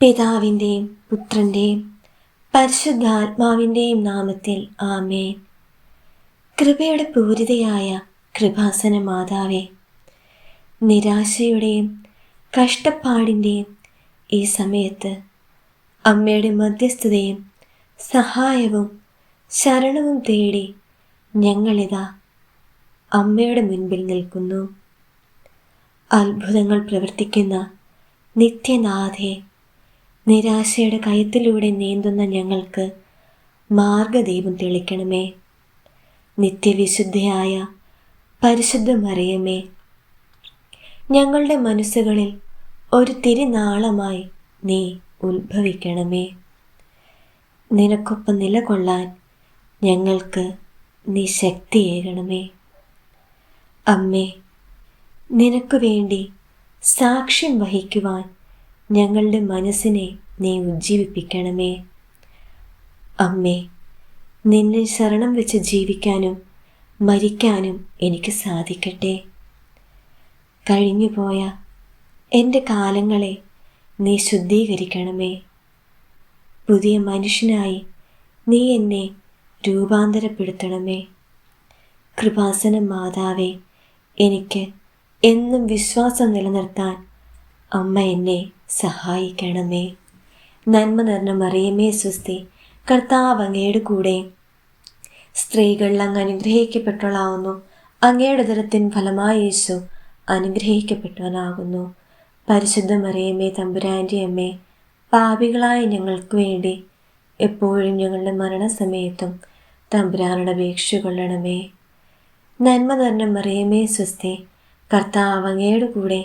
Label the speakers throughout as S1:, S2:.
S1: പിതാവിന്റെയും പുത്രന്റെയും പരിശുദ്ധാത്മാവിന്റെയും നാമത്തിൽ ആമേ കൃപയുടെ പൂരിതയായ കൃപാസന മാതാവേ നിരാശയുടെയും കഷ്ടപ്പാടിന്റെയും ഈ സമയത്ത് അമ്മയുടെ മധ്യസ്ഥതയും സഹായവും ശരണവും തേടി ഞങ്ങളിതാ അമ്മയുടെ മുൻപിൽ നിൽക്കുന്നു. അത്ഭുതങ്ങൾ പ്രവർത്തിക്കുന്ന നിത്യനാഥേ നിരാശയുടെ കയത്തിലൂടെ നീന്തുന്ന ഞങ്ങൾക്ക് മാർഗദീപം തെളിക്കണമേ. നിത്യവിശുദ്ധയായ പരിശുദ്ധമറിയമേ ഞങ്ങളുടെ മനസ്സുകളിൽ ഒരു തിരിനാളമായി നീ ഉത്ഭവിക്കണമേ. നിനക്കൊപ്പം നിലകൊള്ളാൻ ഞങ്ങൾക്ക് നീ ശക്തിയേകണമേ. അമ്മേ നിനക്കു വേണ്ടി സാക്ഷ്യം വഹിക്കുവാൻ ഞങ്ങളുടെ മനസ്സിനെ നീ ഉജ്ജീവിപ്പിക്കണമേ. അമ്മേ നിന്നെ ശരണം വെച്ച് ജീവിക്കാനും മരിക്കാനും എനിക്ക് സാധിക്കട്ടെ. കഴിഞ്ഞുപോയ എന്റെ കാലങ്ങളെ നീ ശുദ്ധീകരിക്കണമേ. പുതിയ മനുഷ്യനായി നീ എന്നെ രൂപാന്തരപ്പെടുത്തണമേ. കൃപാസന മാതാവേ എനിക്ക് എന്നും വിശ്വാസം നിലനിർത്താൻ അമ്മ എന്നെ സഹായിക്കണമേ. നന്മ നിറഞ്ഞ മറിയമേ സ്വസ്തി കർത്താവ് അങ്ങയുടെ കൂടെ. സ്ത്രീകൾ അങ്ങ് അനുഗ്രഹിക്കപ്പെട്ടവളാവുന്നു. അങ്ങയുടെ ദരത്തിൻ ഫലമായി യേശു അനുഗ്രഹിക്കപ്പെട്ടവനാകുന്നു. പരിശുദ്ധ മറിയമേ തമ്പുരാന്റെ അമ്മേ പാപികളായ ഞങ്ങൾക്ക് വേണ്ടി എപ്പോഴും ഞങ്ങളുടെ മരണസമയത്തും തമ്പുരാനുടെ അപേക്ഷ കൊള്ളണമേ. നന്മ നിറഞ്ഞ മറിയമേ സ്വസ്തി കർത്താവ് അങ്ങയുടെ കൂടെ.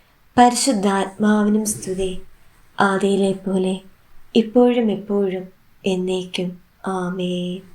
S1: പരിശുദ്ധാത്മാവിനും സ്തുതി. ആദിയിലെ പോലെ ഇപ്പോഴും എപ്പോഴും എന്നേക്കും. ആമേൻ.